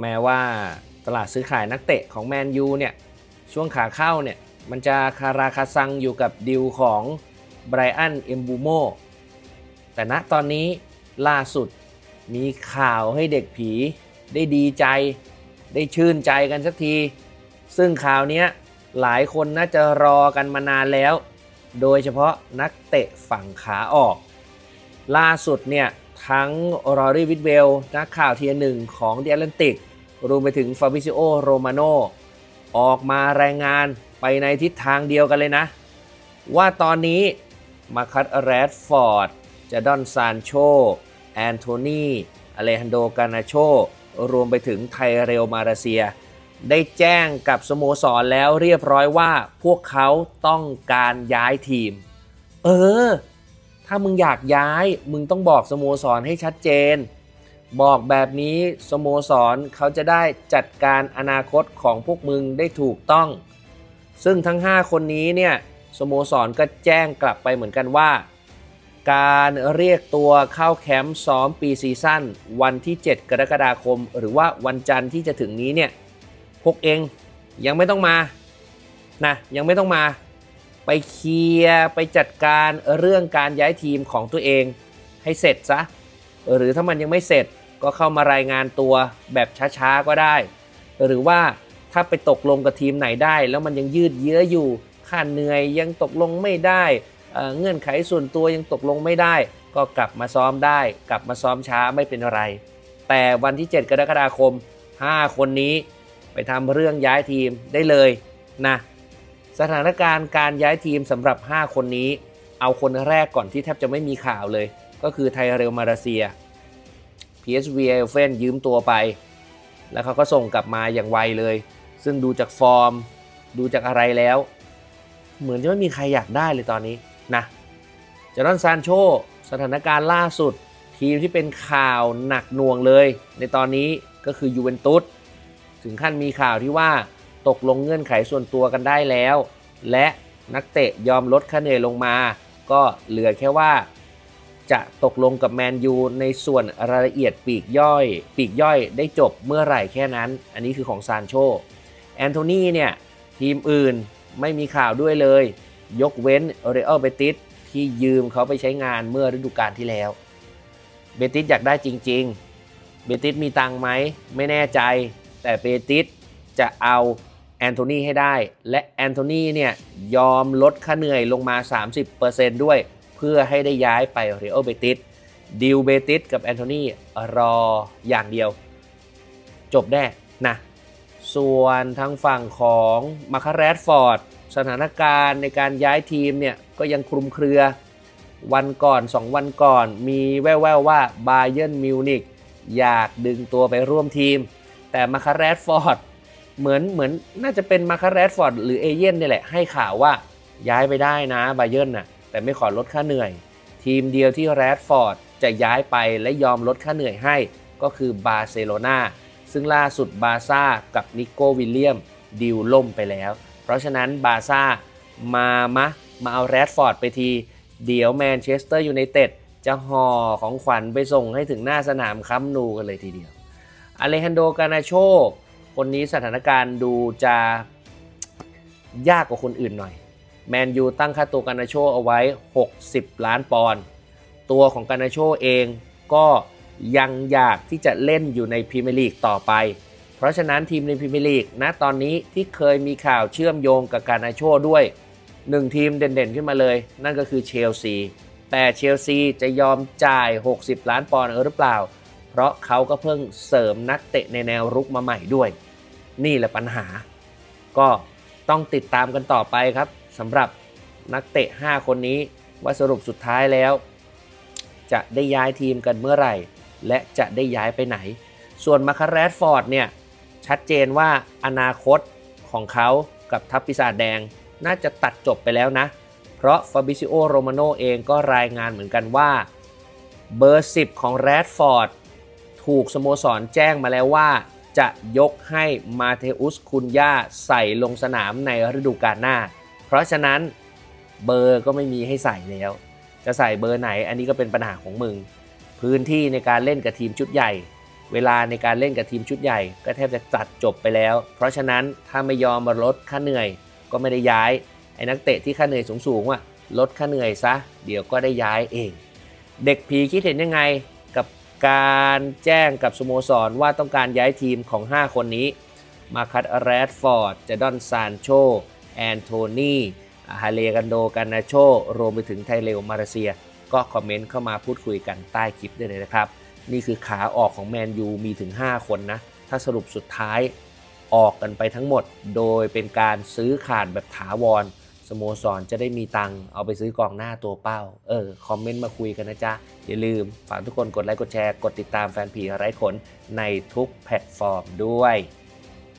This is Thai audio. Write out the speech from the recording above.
แม้ว่าตลาดซื้อขายนักเตะของแมนยูเนี่ย ช่วงขาเข้าเนี่ย มันจะคาราคาซังอยู่กับดิวของไบรอันเอมบูโมแต่ณตอนนี้ล่าสุดมีข่าวให้เด็กผีได้ดีใจ ได้ชื่นใจกันสักที ซึ่งข่าวนี้หลายคนน่าจะรอกันมานานแล้ว โดยเฉพาะนักเตะฝั่งขาออก ล่าสุดเนี่ย ทั้งรอรี่วิดเวลนักข่าวเทียร์หนึ่งของเด e แ l นติกรวมไปถึงฟาบิซิโอโรมาโนออกมารายงานไปในทิศทางเดียวกันเลยนะ ว่าตอนนี้มาคัตแรดฟอร์ดจะดอนซานโชแอนโทนีอเลฮันโดกานาโช รวมไปถึงไทเรลมาเลเซีย ได้แจ้งกับสโมสรแล้วเรียบร้อยว่าพวกเขาต้องการย้ายทีม เออ ถ้ามึงอยากย้ายมึงต้องบอกสโมสรให้ชัดเจน บอกแบบนี้สโมสรเขาจะได้จัดการอนาคตของพวกมึงได้ถูกต้อง ซึ่งทั้ง 5 คนนี้เนี่ยสโมสรก็แจ้งกลับไปเหมือนกันว่า การเรียกตัวเข้าแคมป์ซ้อมปีซีซั่นวันที่ 7 กรกฎาคม หรือว่าวันจันทร์ที่จะถึงนี้เนี่ยพวกเองยังไม่ต้องมานะยังไม่ต้องมา ไปเคลียร์ไปจัดการเรื่องการย้ายทีมของตัวเองให้เสร็จซะ หรือถ้ามันยังไม่เสร็จก็เข้ามารายงานตัวแบบช้าๆก็ได้ หรือว่าถ้าไปตกลงกับทีมไหนได้ แล้วมันยังยืดเยื้ออยู่ค่าเหนื่อยยังตกลงไม่ได้เเงื่อนไขส่วนตัวยังตกลงไม่ได้ ก็กลับมาซ้อมได้ กลับมาซ้อมช้าไม่เป็นไร แต่วันที่ 7 กรกฎาคม 5 คนนี้ไปทำเรื่องย้ายทีมได้เลยนะ สถานการณ์การย้ายทีมสำหรับ 5 คนนี้ เอาคนแรกก่อนที่แทบจะไม่มีข่าวเลย ก็คือไทเรลมาเลเซีย PSV เอลเฟนยืมตัวไป แล้วเขาก็ส่งกลับมาอย่างไวเลย ซึ่งดูจากฟอร์ม ดูจากอะไรแล้ว เหมือนจะไม่มีใครอยากได้เลยตอนนี้นะจอร์นซานโชสถานการณ์ล่าสุด ทีมที่เป็นข่าวหนักหน่วงเลย ในตอนนี้ก็คือยูเวนตุสถึงขั้นมีข่าวที่ว่า ตกลงเงื่อนไขส่วนตัวกันได้แล้ว และนักเตะยอมลดค่าเหนื่อยลงมา ก็เหลือแค่ว่า จะตกลงกับแมนยูในส่วนรายละเอียดปีกย่อย ปีกย่อยได้จบเมื่อไหร่แค่นั้น อันนี้คือของซานโชแอนโทนีเนี่ย ทีมอื่นไม่มีข่าวด้วยเลย ยกเว้นเรอัลเบติสที่ยืมเขาไปใช้งานเมื่อฤดูกาลที่แล้วเบติสอยากได้จริง ๆ เบติสมีตังไหมไม่แน่ใจ แต่เบติสจะเอา อนโทนีให้ได้ และแอนโทนีเนี่ยยอมลดค่าเหนื่อยลงมา 30%ด้วย เพื่อให้ได้ย้ายไปเรอัลเบติสดิวเบติสกับแอนโทนีรออย่างเดียว จบแน่นะส่วนทางฝั่งของมาคาแรดฟอร์ดสถานการณ์ในการย้ายทีมเนี่ยก็ยังคลุมเครือ วันก่อน 2 วันก่อน มีแว่วๆว่าบาเย r n นมิวนิกอยากดึงตัวไปร่วมทีม แต่มาคาแรดฟอร์ด เหมือนเหมือนน่าจะเป็นมาคาแรดฟอร์ดหรือเอเย่นนี่แหละให้ข่าวว่าย้ายไปได้นะบาเย r n นน่ะแต่ไม่ขอลดค่าเหนื่อย ทีมเดียวที่แรดฟอร์ดจะย้ายไปและยอมลดค่าเหนื่อยให้ก็คือบาร์เซโลนาซึ่งล่าสุดบาซ่ากับนิโกวิลเลียมดิวล่มไปแล้ว เพราะฉะนั้นบาซ่ามามะมาเอาแรดฟอร์ดไปที เดี๋ยวแมนเชสเตอร์ยูไนเต็ดจะห่อของขวัญไปส่งให้ถึงหน้าสนามคัมนูกันเลยทีเดียวอเลฮันโดกานาโช คนนี้สถานการณ์ดูจะยากกว่าคนอื่นหน่อย แมนยูตั้งค่าตัวกานาโชเอาไว้ 60 ล้านปอนด์ตัวของกานาโชเองก็ยังอยากที่จะเล่นอยู่ในพรีเมียร์ลีกต่อไป เพราะฉะนั้นทีมในพรีเมียร์ลีกณตอนนี้ที่เคยมีข่าวเชื่อมโยงกับกานาโชด้วยหนึ่งทีมเด่นๆขึ้นมาเลย นั่นก็คือเชลซีแต่เชลซีจะยอมจ่าย 60 ล้านปอนด์หรือเปล่า เพราะเขาก็เพิ่งเสริมนักเตะในแนวรุกมาใหม่ด้วย นี่แหละปัญหา ก็ต้องติดตามกันต่อไปครับสำหรับนักเตะ 5 คนนี้ว่าสรุปสุดท้ายแล้ว จะได้ย้ายทีมกันเมื่อไหร่ และจะได้ย้ายไปไหน ส่วนมาคาแรดฟอร์ดเนี่ย ชัดเจนว่าอนาคตของเขากับทัพปีศาจแดงน่าจะตัดจบไปแล้วนะ เพราะฟาบิซิโอโรมาโนเองก็รายงานเหมือนกันว่า เบอร์ 10 ของแรดฟอร์ดถูกสโมสรแจ้งมาแล้วว่า จะยกให้มาเทอุสคุนย่าใส่ลงสนามในฤดูกาลหน้า เพราะฉะนั้นเบอร์ก็ไม่มีให้ใส่แล้ว จะใส่เบอร์ไหนอันนี้ก็เป็นปัญหาของมึง พื้นที่ในการเล่นกับทีมชุดใหญ่ เวลาในการเล่นกับทีมชุดใหญ่ ก็แทบจะตัดจบไปแล้ว เพราะฉะนั้นถ้าไม่ยอมมาลดค่าเหนื่อยก็ไม่ได้ย้าย ไอ้นักเตะที่ค่าเหนื่อยสูงๆอะลดค่าเหนื่อยซะ เดี๋ยวก็ได้ย้ายเอง เด็กผีคิดเห็นยังไง การแจ้งกับสโมสรว่าต้องการย้ายทีมของ 5 คนนี้ มาคัตแรดฟอร์ดเจดอนซานโช แอนโทนีฮาเลกันโดกันนาโช รวมไปถึงไทเลวมาเลเซีย ก็คอมเมนต์เข้ามาพูดคุยกันใต้คลิปได้เลยนะครับ นี่คือขาออกของแมนยูมีถึง 5 คนนะ ถ้าสรุปสุดท้ายออกกันไปทั้งหมด โดยเป็นการซื้อขาดแบบถาวร สโมสรจะได้มีตังเอาไปซื้อกองหน้าตัวเป้า เออ คอมเมนต์มาคุยกันนะจ๊ะ อย่าลืม ฝากทุกคนกดไลค์กดแชร์ กดติดตามแฟนผีไร้ขนในทุกแพลตฟอร์มด้วย